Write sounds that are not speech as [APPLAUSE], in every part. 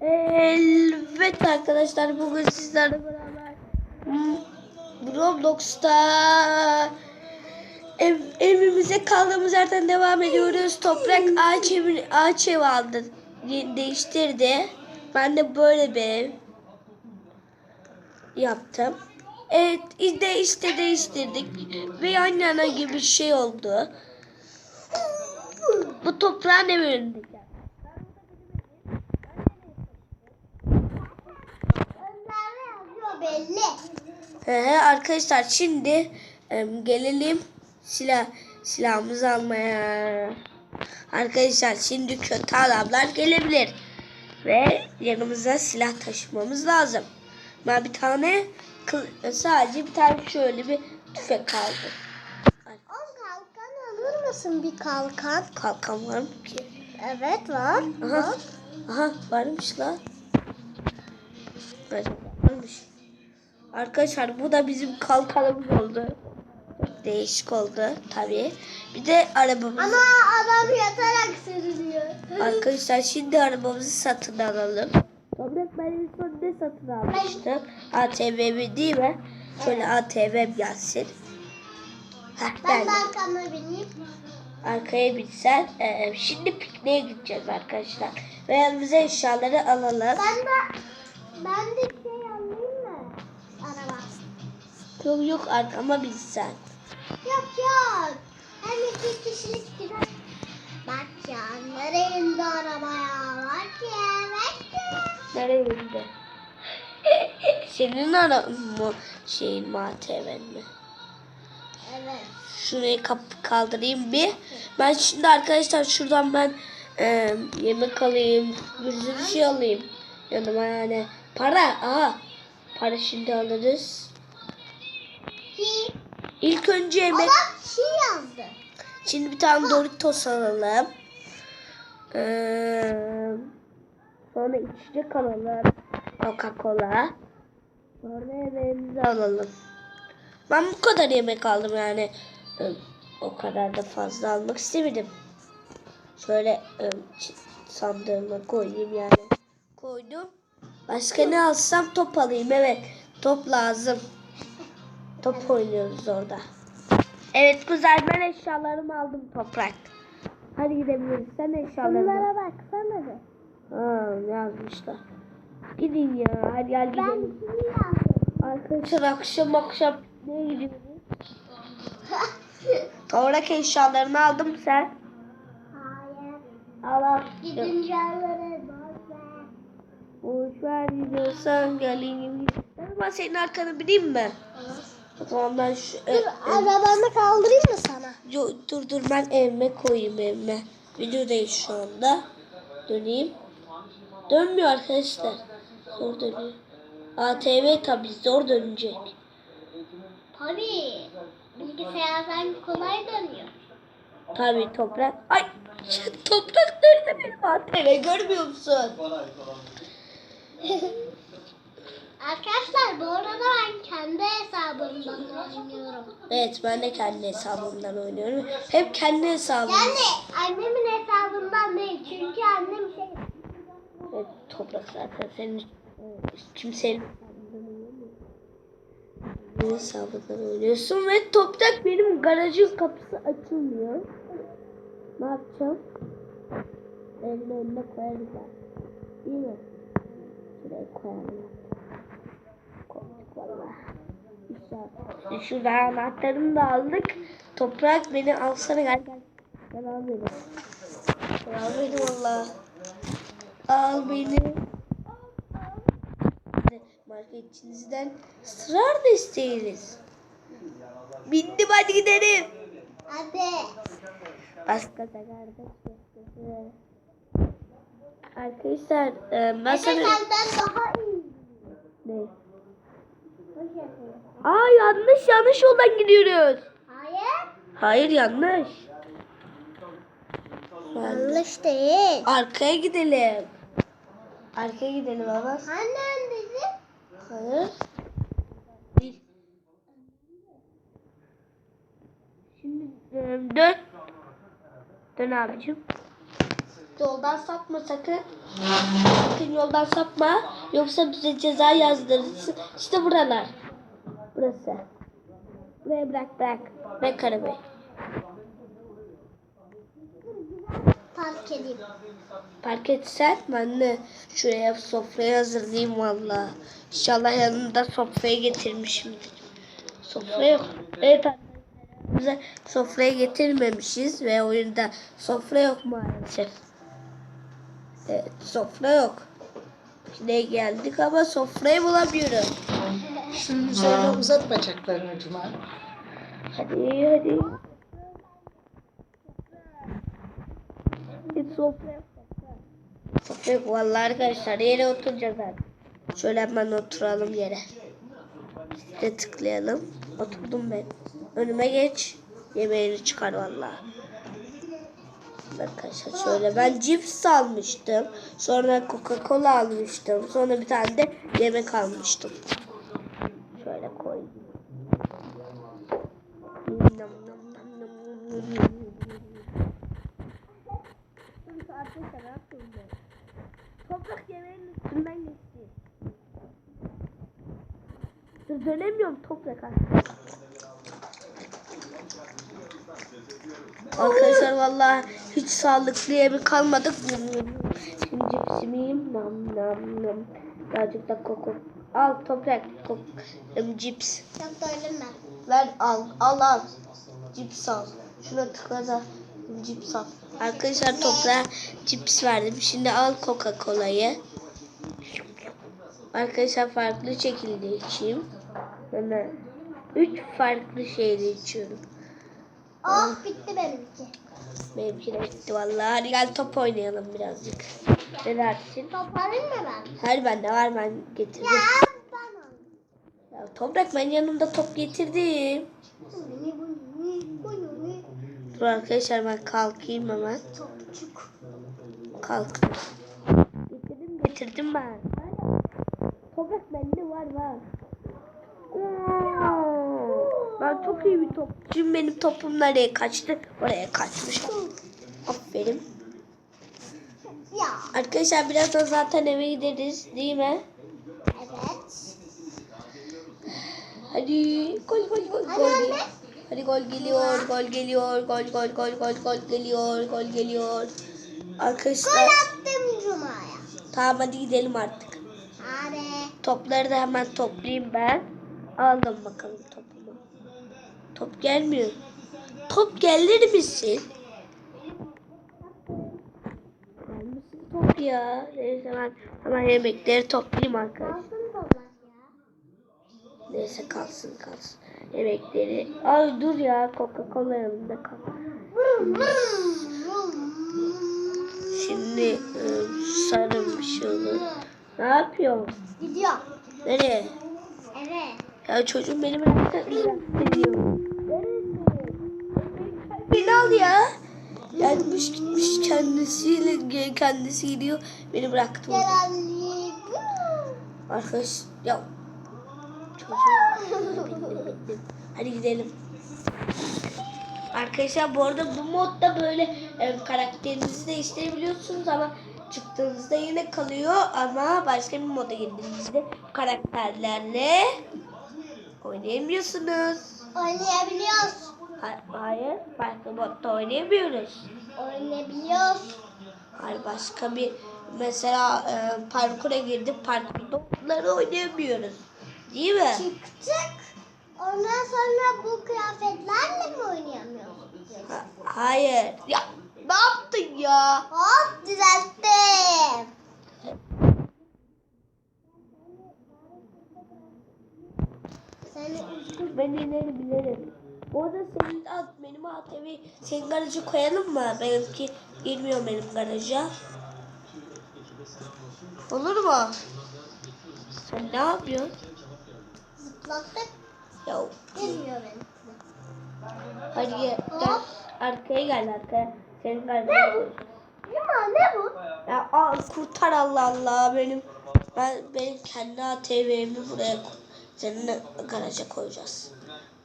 Evet arkadaşlar bugün sizlerle beraber hmm, Roblox'ta ev, evimize kaldığımız yerden devam ediyoruz. Toprak ağaç evi, ağaç ev aldı. Değiştirdi. Ben de böyle bir ev yaptım. Evet işte işte değiştirdik ve yana gibi bir şey oldu. Bu toprağın evi belli. Ee, arkadaşlar şimdi em, gelelim silah silahımızı almaya. Arkadaşlar şimdi kötü adamlar gelebilir. Ve yanımıza silah taşımamız lazım. Ben bir tane sadece bir tane şöyle bir tüfek kaldı. On kalkan alır mısın bir kalkan? Kalkan var mı ki? Evet var. Aha, aha varmış la. Evet, varmış. Arkadaşlar bu da bizim kalkanımız oldu. Değişik oldu tabii. Bir de arabamız. Ama adam yatarak sürünüyor. Arkadaşlar şimdi arabamızı satın alalım. Toprak ben en son ne satın almıştım? ATV'mi değil mi? Şöyle ATV'm gelsin. Heh, Ben de arkama bineyim. Arkaya binsen. Ee, şimdi pikniğe gideceğiz arkadaşlar. Ve yanımıza eşyaları alalım. Ben de ben de Yok yok arkama binsen. Yok yok. Hem iki kişilik gider. Bak ya nereye araba ya? Bak ya bak ya. Nereye bindi? Senin ara mı şeyin mi ATV'n mi? Evet. Şurayı kap kaldırayım bir. Ben şimdi arkadaşlar şuradan ben e, yemek alayım. Bir sürü şey alayım. Yanıma yani. Para. Aha. Para şimdi alırız. İlk önce yemek. adam şey yazdı. Şimdi bir tane Doritos alalım. Ee, sonra içecek alalım. Coca-Cola. Sonra yemeğimizi alalım. Ben bu kadar yemek aldım yani. Ee, O kadar da fazla almak istemedim. Şöyle e, sandığıma koyayım yani. Koydum. Başka ne alsam top alayım. Evet. Top lazım. Top oynuyoruz orada. Evet güzel ben eşyalarımı aldım toprak. Hadi gidebiliriz. Sen eşyalarını. Bunlara baksana be. Ha ne yazmışlar. Gidin ya hadi gel Ben gidelim. kimi yazdım? Arkadaşlar akşam akşam ne gidiyoruz? [LAUGHS] Toprak eşyalarını aldım sen. Hayır. Al al. Gidince alırız. boş ver. Boş ver gidiyorsan geleyim. Ben senin arkana bineyim mi? O zaman ben şu... e, Dur e, arabanı kaldırayım mı sana? Yo, dur dur ben evime koyayım evime. Videodayız şu anda. Döneyim. Dönmüyor arkadaşlar. Zor dönüyor. ATV tabi zor dönecek. Tabii. Bilgisayardan kolay dönüyor. Tabi toprak. Ay toprak nerede benim ATV görmüyor musun? [LAUGHS] Arkadaşlar bu arada ben kendi hesabımdan oynuyorum. Evet ben de kendi hesabımdan oynuyorum. Hep kendi hesabım. Yani annemin hesabından değil çünkü annem şey... Evet toprak zaten senin kimsenin. Kendi hesabından oynuyorsun ve toprak benim garajın kapısı açılmıyor. Ne yapacağım? Evin önüne koyarız. Değil mi? Şuraya koyalım. Şurada anahtarını da aldık. Toprak beni alsana gel gel. Gel al beni. Gel al beni valla. Al beni. Marketçinizden ısrar da isteyiniz. Bindim hadi gidelim. Hadi. Bas gaza kardeş. Arkadaşlar e, ben Efe sana... senden daha iyi. Ne? Aa yanlış yanlış yoldan gidiyoruz. Hayır. Hayır yanlış. Yanlış değil. Arkaya gidelim. Arkaya gidelim ama. Hani öndeydi? Hayır. Değil. Şimdi dön. Dön abicim. Yoldan sapma sakın. Sakın yoldan sapma. Yoksa bize ceza yazdırırsın. İşte buralar. Burası. Buraya bırak bırak. Bırak arabayı. Park edeyim. Park etsen ben de şuraya sofrayı hazırlayayım valla. İnşallah yanında sofrayı getirmişimdir. Sofra yok. Evet arkadaşlar. Sofrayı getirmemişiz ve oyunda sofra yok maalesef. Evet sofra yok. Yine geldik ama sofrayı bulamıyorum. Şunun üzerine uzat bacaklarını Cuma. Hadi hadi. Hiç sofra yok. Sofra yok vallahi arkadaşlar yere oturacağız artık. Şöyle hemen oturalım yere. İşte tıklayalım. Oturdum ben. Önüme geç. Yemeğini çıkar vallahi. Arkadaşlar şöyle ben cips almıştım. Sonra Coca-Cola almıştım. Sonra bir tane de yemek almıştım. Şöyle koyayım. Arkadaşlar? Toprak yemeğinin üstünden geçti. Dur dönemiyorum toprak artık. Arkadaşlar vallahi hiç sağlıklı yemek kalmadık. Şimdi cipsimi yiyeyim. Nam nam nam. Birazcık da koku. Al toprak. Kok, cips. Doydum ben. Ver al al al. Cips al. Şuna tıkla da cips al. Arkadaşlar toprağa cips verdim. Şimdi al Coca-Cola'yı. Arkadaşlar farklı şekilde içeyim. Hemen. Üç farklı şeyle içiyorum. Oh bitti benimki. Benimki de bitti vallahi. Hadi gel top oynayalım birazcık. Ne dersin? Toparlayayım mı ben? Her bende var ben getirdim. Ya ben aldım. Ya toprak ben yanımda top getirdim. Dur arkadaşlar ben kalkayım hemen. Topçuk. Kalktım. Getirdim getirdim ben. Toprak bende var var. Oo, Ben çok iyi bir topçuyum. Benim topum nereye kaçtı? Oraya kaçmış. Aferin. Ya. Arkadaşlar birazdan zaten eve gideriz değil mi? Evet. Hadi gol gol gol Hadi gol. anne. Hadi gol geliyor, gol geliyor, gol gol gol gol gol geliyor, gol geliyor. Gol Arkadaşlar attım Cuma'ya. tamam hadi gidelim artık. Hadi. Topları da hemen toplayayım ben. Aldım bakalım topumu. Top gelmiyor. Top gelir misin? Gelmesin top ya. Neyse ben hemen yemekleri toplayayım arkadaşlar. Neyse kalsın kalsın. Yemekleri. Ay dur ya Coca-Cola yanında kal. Şimdi e, sarılmış olur. Ne yapıyorsun? Gidiyor. Nereye? Evet. Ya çocuğum beni bıraktı. Bıraktı Beni al ya. Gelmiş gitmiş kendisiyle kendisi gidiyor. Beni bıraktı orada. Arkadaş ya. Çocuğum. Bindim, bindim. Hadi gidelim. Arkadaşlar bu arada bu modda böyle e, karakterinizi değiştirebiliyorsunuz ama çıktığınızda yine kalıyor ama başka bir moda girdiğinizde karakterlerle oynayamıyorsunuz. Oynayabiliyoruz. Ha- hayır, farklı modda oynayamıyoruz. Oynayabiliyoruz. Hayır, başka bir mesela e, parkura girdik, parkurda onları oynayamıyoruz. Değil mi? Çıktık. Ondan sonra bu kıyafetlerle mi oynayamıyoruz? Ha- hayır. Ya ne yaptın ya? Hop düzelttim. Seni Dur ben ileri bilirim. Bu arada senin at, benim ATV senin garaja koyalım mı? Benimki girmiyor benim garaja. Olur mu? Sen ne yapıyorsun? zıplattık. Ya Girmiyor benim. hadi gel, gel. Arkaya gel arkaya. Senin garaja Ne bu? Yuma ne bu? Ya al kurtar Allah Allah benim. Ben benim kendi ATV'mi buraya koy. Senin garaja koyacağız.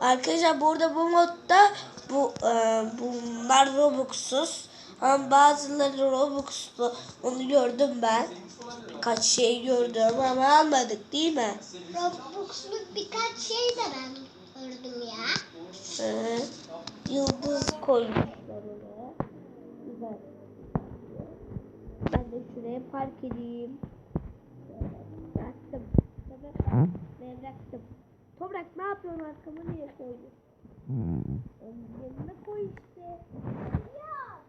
Arkadaşlar burada bu modda bu e, bunlar Robux'suz Ama bazıları Robux'tu. Onu gördüm ben. Birkaç şey gördüm ama almadık değil mi? Robux'luk birkaç şey de ben gördüm ya. Hı. Yıldız koymuşlar oraya. Güzel. Ben de şuraya park edeyim. Bıraktım. Bıraktım. Toprak ne yapıyorsun arkama niye koydun? Onun yanına koy işte. Ya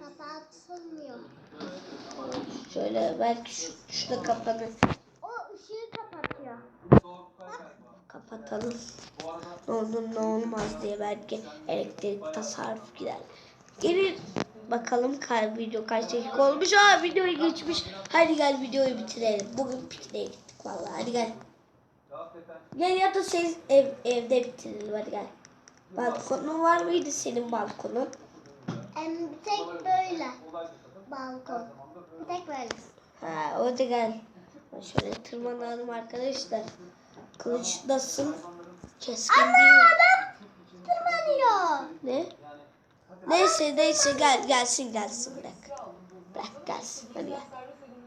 Kapatılmıyor. Şöyle belki şu, şurada kapanır. O ışığı kapatıyor. Kapatalım. Ne olur ne olmaz diye belki elektrik tasarruf gider. Gelin bakalım kaç video kaç dakika olmuş. Aa videoyu geçmiş. Hadi gel videoyu bitirelim. Bugün pikniğe gittik vallahi. Hadi gel. Gel ya da sen ev, evde bitirelim hadi gel. Balkonun var mıydı senin balkonun? Hem bir tek böyle balkon. Bir tek böyle. Ha o da gel. Şöyle tırmanalım arkadaşlar. Kılıç nasıl? Keskin değil mi? adam tırmanıyor. Ne? Neyse neyse gel gelsin gelsin bırak. Bırak gelsin hadi gel.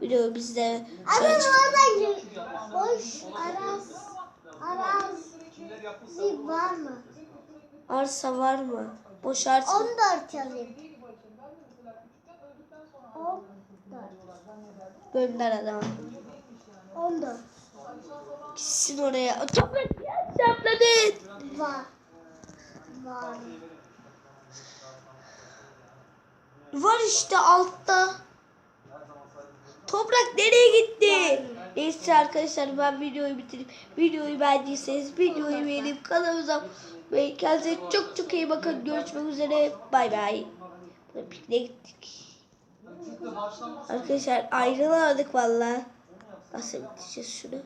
Video bizde Adam oradan gir. Boş araz. Arazi var mı? arsa var mı? Boş arsa. 14 yazayım. 14. Gönder adamı. 14. Gitsin oraya. Toprak sapladın. Var. Var. Var işte altta. Toprak nereye gitti? Neyse arkadaşlar ben videoyu bitireyim. Videoyu beğendiyseniz videoyu beğenip kanalımıza ve kendinize çok çok iyi bakın. Görüşmek üzere. Bay bay. Pikniğe gittik. Arkadaşlar ayrılamadık valla. Nasıl bitireceğiz şunu?